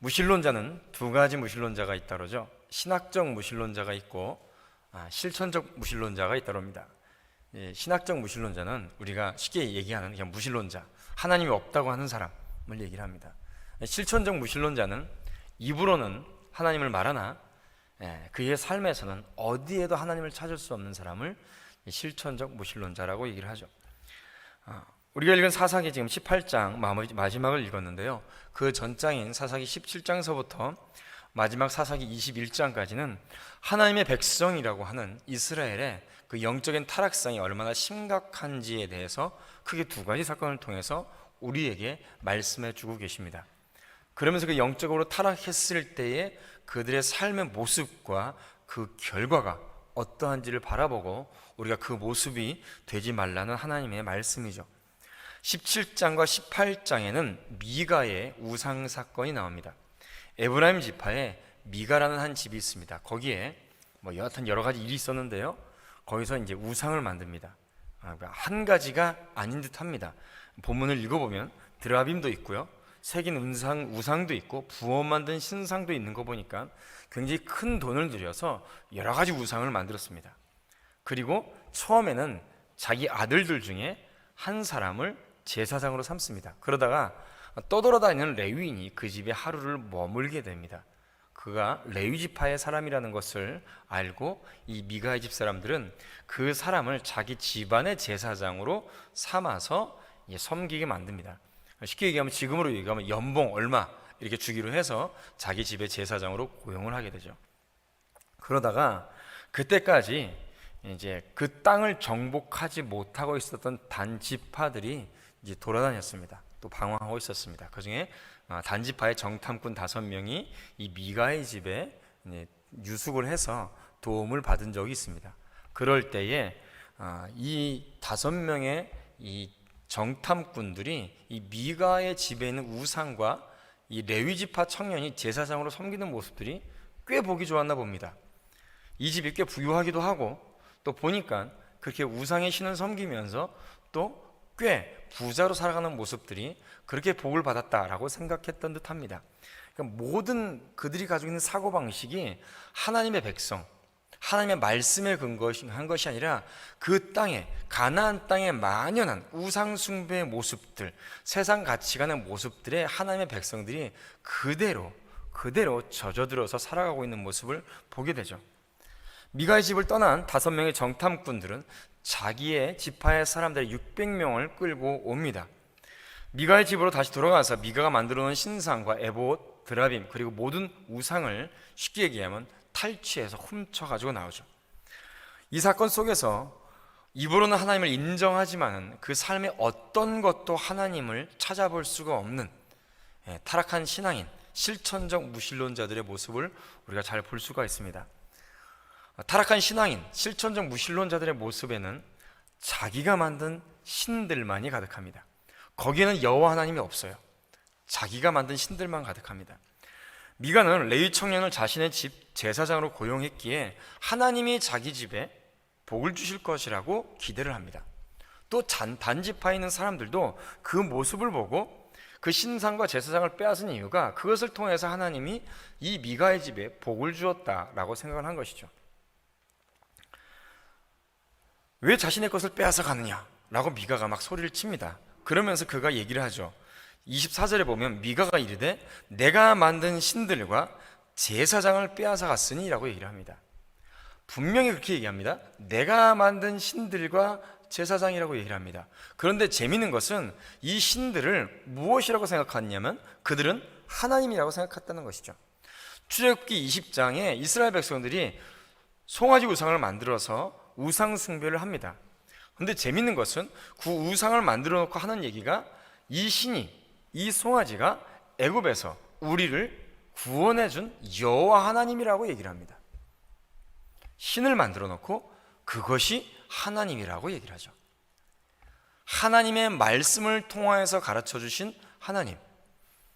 무신론자는 두 가지 무신론자가 있다 그러죠. 신학적 무신론자가 있고 아, 실천적 무신론자가 있다 그럽니다. 예, 신학적 무신론자는 우리가 쉽게 얘기하는 그냥 무신론자, 하나님이 없다고 하는 사람을 얘기를 합니다. 실천적 무신론자는 입으로는 하나님을 말하나 예, 그의 삶에서는 어디에도 하나님을 찾을 수 없는 사람을 실천적 무신론자라고 얘기를 하죠. 아, 우리가 읽은 사사기 지금 18장 마무리- 마지막을 읽었는데요. 그 전장인 사사기 17장서부터 마지막 사사기 21장까지는 하나님의 백성이라고 하는 이스라엘의 그 영적인 타락상이 얼마나 심각한지에 대해서 크게 두 가지 사건을 통해서 우리에게 말씀해 주고 계십니다. 그러면서 그 영적으로 타락했을 때의 그들의 삶의 모습과 그 결과가 어떠한지를 바라보고 우리가 그 모습이 되지 말라는 하나님의 말씀이죠. 17장과 18장에는 미가의 우상 사건이 나옵니다. 에브라임 지파에 미가라는 한 집이 있습니다. 거기에 뭐 여하튼 여러 가지 일이 있었는데요. 거기서 이제 우상을 만듭니다. 아, 그러니까 한 가지가 아닌 듯합니다. 본문을 읽어보면 드라빔도 있고요, 새긴 우상 우상도 있고 부어 만든 신상도 있는 거 보니까 굉장히 큰 돈을 들여서 여러 가지 우상을 만들었습니다. 그리고 처음에는 자기 아들들 중에 한 사람을 제사장으로 삼습니다. 그러다가 떠돌아다니는 레위인이 그 집에 하루를 머물게 됩니다. 그가 레위 지파의 사람이라는 것을 알고 이 미가의 집 사람들은 그 사람을 자기 집안의 제사장으로 삼아서 예, 섬기게 만듭니다. 쉽게 얘기하면 지금으로 얘기하면 연봉 얼마 이렇게 주기로 해서 자기 집의 제사장으로 고용을 하게 되죠. 그러다가 그때까지 이제 그 땅을 정복하지 못하고 있었던 단 지파들이 이제 돌아다녔습니다. 또 방황하고 있었습니다. 그 중에 단지파의 정탐꾼 다섯 명이 이 미가의 집에 유숙을 해서 도움을 받은 적이 있습니다. 그럴 때에 아, 이 다섯 명의 이 정탐꾼들이 이 미가의 집에 있는 우상과 이 레위지파 청년이 제사장으로 섬기는 모습들이 꽤 보기 좋았나 봅니다. 이 집이 꽤 부유하기도 하고 또 보니까 그렇게 우상의 신을 섬기면서 또 꽤 부자로 살아가는 모습들이 그렇게 복을 받았다라고 생각했던 듯합니다. 그러니까 모든 그들이 가지고 있는 사고 방식이 하나님의 백성, 하나님의 말씀에 근거한 것이 아니라 그 땅에 가나안 땅에 만연한 우상 숭배의 모습들, 세상 가치관의 모습들에 하나님의 백성들이 그대로 그대로 젖어들어서 살아가고 있는 모습을 보게 되죠. 미가의 집을 떠난 다섯 명의 정탐꾼들은 자기의 지파의 사람들 600명을 끌고 옵니다. 미가의 집으로 다시 돌아가서 미가가 만들어 놓은 신상과 에봇, 드라빔 그리고 모든 우상을 쉽게 얘기하면 탈취해서 훔쳐 가지고 나오죠. 이 사건 속에서 입으로는 하나님을 인정하지만 그 삶의 어떤 것도 하나님을 찾아볼 수가 없는 예, 타락한 신앙인 실천적 무신론자들의 모습을 우리가 잘 볼 수가 있습니다. 타락한 신앙인, 실천적 무신론자들의 모습에는 자기가 만든 신들만이 가득합니다. 거기에는 여호와 하나님이 없어요. 자기가 만든 신들만 가득합니다. 미가는 레위 청년을 자신의 집 제사장으로 고용했기에 하나님이 자기 집에 복을 주실 것이라고 기대를 합니다. 또 잔- 단지파에 있는 사람들도 그 모습을 보고 그 신상과 제사장을 빼앗은 이유가 그것을 통해서 하나님이 이 미가의 집에 복을 주었다라고 생각을 한 것이죠. 왜 자신의 것을 빼앗아 가느냐? 라고 미가가 막 소리를 칩니다. 그러면서 그가 얘기를 하죠. 24절에 보면 미가가 이르되 내가 만든 신들과 제사장을 빼앗아 갔으니 라고 얘기를 합니다. 분명히 그렇게 얘기합니다. 내가 만든 신들과 제사장이라고 얘기를 합니다. 그런데 재미있는 것은 이 신들을 무엇이라고 생각하냐면 그들은 하나님이라고 생각했다는 것이죠. 출애굽기 20장에 이스라엘 백성들이 송아지 우상을 만들어서 우상 숭배를 합니다. 근데 재밌는 것은 그 우상을 만들어 놓고 하는 얘기가 이 신이 이 송아지가 애굽에서 우리를 구원해 준 여호와 하나님이라고 얘기를 합니다. 신을 만들어 놓고 그것이 하나님이라고 얘기를 하죠. 하나님의 말씀을 통하여서 가르쳐 주신 하나님.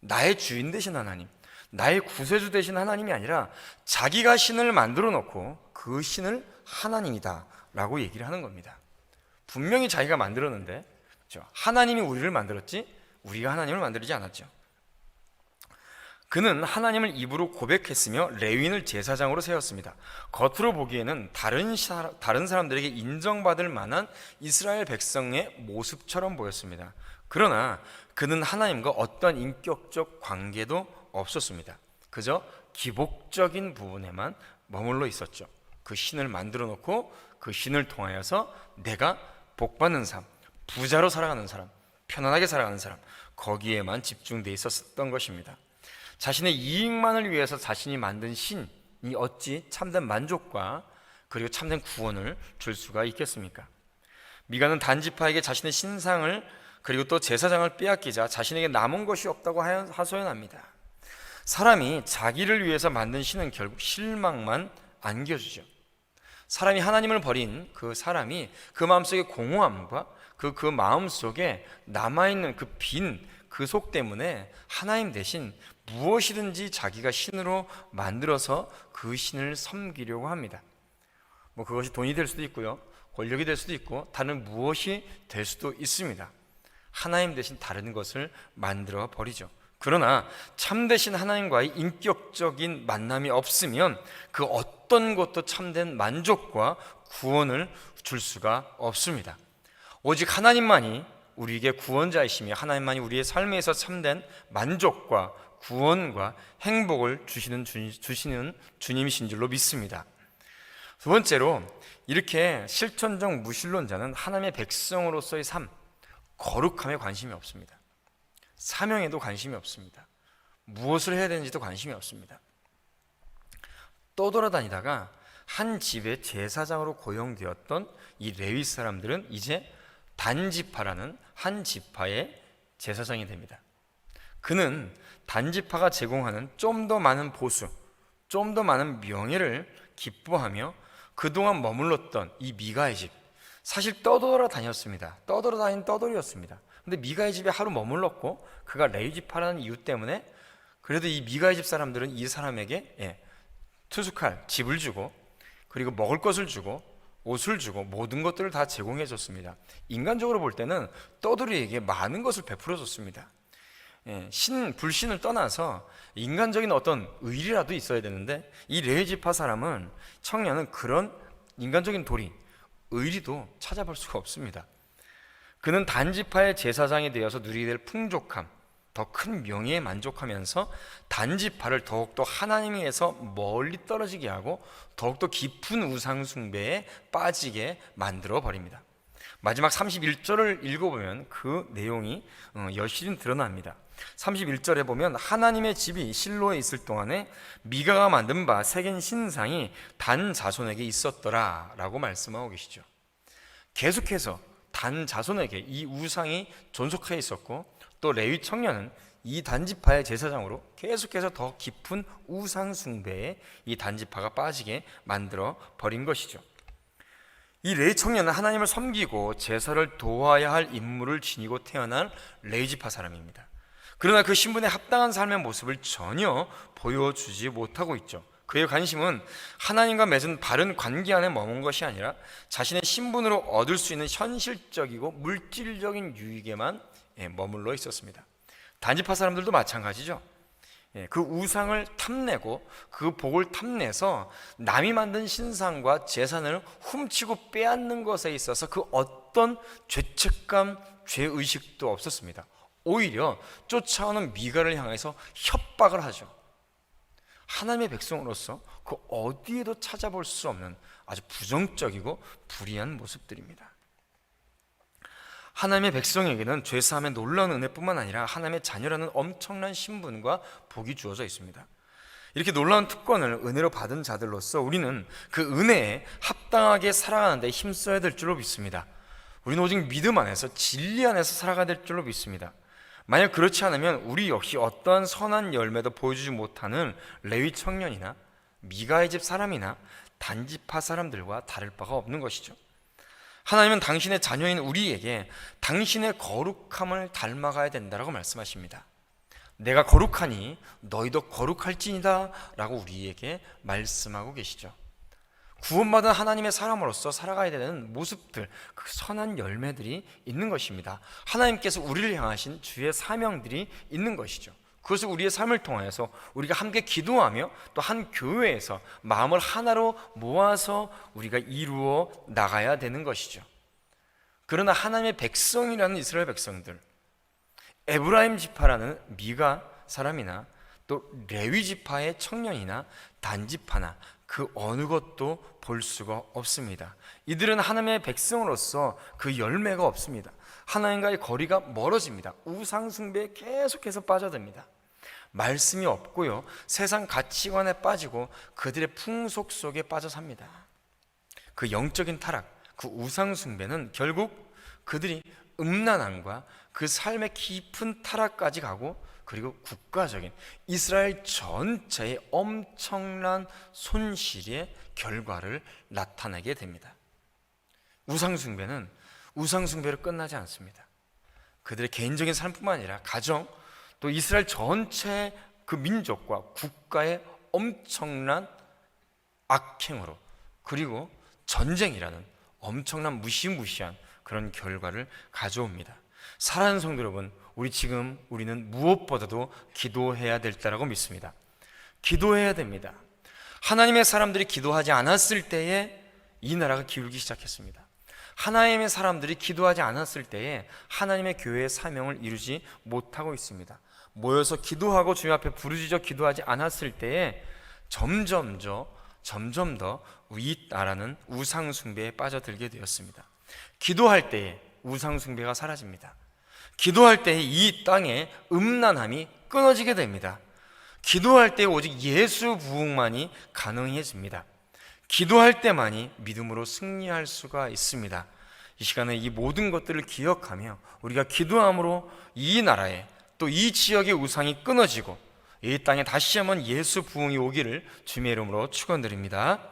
나의 주인 되신 하나님. 나의 구세주 되신 하나님이 아니라 자기가 신을 만들어 놓고 그 신을 하나님이다 라고 얘기를 하는 겁니다. 분명히 자기가 만들었는데 그렇죠? 하나님이 우리를 만들었지 우리가 하나님을 만들지 않았죠. 그는 하나님을 입으로 고백했으며 레위인을 제사장으로 세웠습니다. 겉으로 보기에는 다른 사, 다른 사람들에게 인정받을 만한 이스라엘 백성의 모습처럼 보였습니다. 그러나 그는 하나님과 어떤 인격적 관계도 없었습니다. 그저 기복적인 부분에만 머물러 있었죠. 그 신을 만들어 놓고 그 신을 통하여서 내가 복받는 삶, 부자로 살아가는 사람, 편안하게 살아가는 사람, 거기에만 집중돼 있었던 것입니다. 자신의 이익만을 위해서 자신이 만든 신이 어찌 참된 만족과 그리고 참된 구원을 줄 수가 있겠습니까? 미가는 단지파에게 자신의 신상을 그리고 또 제사장을 빼앗기자 자신에게 남은 것이 없다고 하소연합니다. 사람이 자기를 위해서 만든 신은 결국 실망만 안겨주죠. 사람이 하나님을 버린 그 사람이 그 마음속의 공허함과 그, 그 마음속에 남아있는 그 빈 그 속 때문에 하나님 대신 무엇이든지 자기가 신으로 만들어서 그 신을 섬기려고 합니다. 뭐 그것이 돈이 될 수도 있고요. 권력이 될 수도 있고 다른 무엇이 될 수도 있습니다. 하나님 대신 다른 것을 만들어 버리죠. 그러나 참되신 하나님과의 인격적인 만남이 없으면 그 어떤 것도 참된 만족과 구원을 줄 수가 없습니다. 오직 하나님만이 우리에게 구원자이시며 하나님만이 우리의 삶에서 참된 만족과 구원과 행복을 주시는, 주시는 주님이신 줄로 믿습니다. 두 번째로 이렇게 실천적 무신론자는 하나님의 백성으로서의 삶, 거룩함에 관심이 없습니다. 사명에도 관심이 없습니다. 무엇을 해야 되는지도 관심이 없습니다. 떠돌아다니다가 한 집의 제사장으로 고용되었던 이 레위 사람들은 이제 단지파라는 한 지파의 제사장이 됩니다. 그는 단지파가 제공하는 좀 더 많은 보수, 좀 더 많은 명예를 기뻐하며 그동안 머물렀던 이 미가의 집, 사실 떠돌아 다녔습니다. 떠돌아 다닌 떠돌이였습니다. 근데 미가의 집에 하루 머물렀고 그가 레위 지파라는 이유 때문에 그래도 이 미가의 집 사람들은 이 사람에게 예, 투숙할 집을 주고 그리고 먹을 것을 주고 옷을 주고 모든 것들을 다 제공해 줬습니다. 인간적으로 볼 때는 떠돌이에게 많은 것을 베풀어 줬습니다. 예, 신 불신을 떠나서 인간적인 어떤 의리라도 있어야 되는데 이 레위 지파 사람은 청년은 그런 인간적인 도리, 의리도 찾아볼 수가 없습니다. 그는 단지파의 제사장이 되어서 누리게 될 풍족함, 더 큰 명예에 만족하면서 단지파를 더욱더 하나님에서 멀리 떨어지게 하고 더욱더 깊은 우상 숭배에 빠지게 만들어 버립니다. 마지막 31절을 읽어보면 그 내용이 어, 여실히 드러납니다. 31절에 보면 하나님의 집이 실로에 있을 동안에 미가가 만든 바 새긴 신상이 단 자손에게 있었더라라고 말씀하고 계시죠. 계속해서 단 자손에게 이 우상이 존속해 있었고 또 레위 청년은 이 단지파의 제사장으로 계속해서 더 깊은 우상 숭배에 이 단지파가 빠지게 만들어 버린 것이죠. 이 레위 청년은 하나님을 섬기고 제사를 도와야 할 임무를 지니고 태어난 레위지파 사람입니다. 그러나 그 신분에 합당한 삶의 모습을 전혀 보여주지 못하고 있죠. 그의 관심은 하나님과 맺은 바른 관계 안에 머문 것이 아니라 자신의 신분으로 얻을 수 있는 현실적이고 물질적인 유익에만 예, 머물러 있었습니다. 단지파 사람들도 마찬가지죠. 예, 그 우상을 탐내고 그 복을 탐내서 남이 만든 신상과 재산을 훔치고 빼앗는 것에 있어서 그 어떤 죄책감, 죄의식도 없었습니다. 오히려 쫓아오는 미가를 향해서 협박을 하죠. 하나님의 백성으로서 그 어디에도 찾아볼 수 없는 아주 부정적이고 불의한 모습들입니다. 하나님의 백성에게는 죄 사함의 놀라운 은혜뿐만 아니라 하나님의 자녀라는 엄청난 신분과 복이 주어져 있습니다. 이렇게 놀라운 특권을 은혜로 받은 자들로서 우리는 그 은혜에 합당하게 살아가는데 힘써야 될 줄로 믿습니다. 우리는 오직 믿음 안에서 진리 안에서 살아가야 될 줄로 믿습니다. 만약 그렇지 않으면 우리 역시 어떠한 선한 열매도 보여주지 못하는 레위 청년이나 미가의 집 사람이나 단지파 사람들과 다를 바가 없는 것이죠. 하나님은 당신의 자녀인 우리에게 당신의 거룩함을 닮아가야 된다라고 말씀하십니다. 내가 거룩하니 너희도 거룩할지니다 라고 우리에게 말씀하고 계시죠. 구원받은 하나님의 사람으로서 살아가야 되는 모습들, 그 선한 열매들이 있는 것입니다. 하나님께서 우리를 향하신 주의 사명들이 있는 것이죠. 그것을 우리의 삶을 통하여서 우리가 함께 기도하며 또 한 교회에서 마음을 하나로 모아서 우리가 이루어 나가야 되는 것이죠. 그러나 하나님의 백성이라는 이스라엘 백성들, 에브라임 지파라는 미가 사람이나 또 레위 지파의 청년이나 단지파나 그 어느 것도 볼 수가 없습니다. 이들은 하나님의 백성으로서 그 열매가 없습니다. 하나님과의 거리가 멀어집니다. 우상 숭배에 계속해서 빠져듭니다. 말씀이 없고요. 세상 가치관에 빠지고 그들의 풍속 속에 빠져 삽니다. 그 영적인 타락, 그 우상 숭배는 결국 그들이 음란함과 그 삶의 깊은 타락까지 가고 그리고 국가적인 이스라엘 전체의 엄청난 손실의 결과를 나타내게 됩니다. 우상숭배는 우상숭배로 끝나지 않습니다. 그들의 개인적인 삶뿐만 아니라 가정 또 이스라엘 전체 그 민족과 국가의 엄청난 악행으로 그리고 전쟁이라는 엄청난 무시무시한 그런 결과를 가져옵니다. 사랑하는 성도 여러분, 우리 지금 우리는 무엇보다도 기도해야 될 때라고 믿습니다. 기도해야 됩니다. 하나님의 사람들이 기도하지 않았을 때에 이 나라가 기울기 시작했습니다. 하나님의 사람들이 기도하지 않았을 때에 하나님의 교회의 사명을 이루지 못하고 있습니다. 모여서 기도하고 주님 앞에 부르짖어 기도하지 않았을 때에 점점 더 점점 더이 나라는 우상 숭배에 빠져들게 되었습니다. 기도할 때에 우상 숭배가 사라집니다. 기도할 때에 이 땅에 음란함이 끊어지게 됩니다. 기도할 때 오직 예수 부흥만이 가능해집니다. 기도할 때만이 믿음으로 승리할 수가 있습니다. 이 시간에 이 모든 것들을 기억하며 우리가 기도함으로 이 나라에 또 이 지역의 우상이 끊어지고 이 땅에 다시 한번 예수 부흥이 오기를 주님의 이름으로 축원드립니다.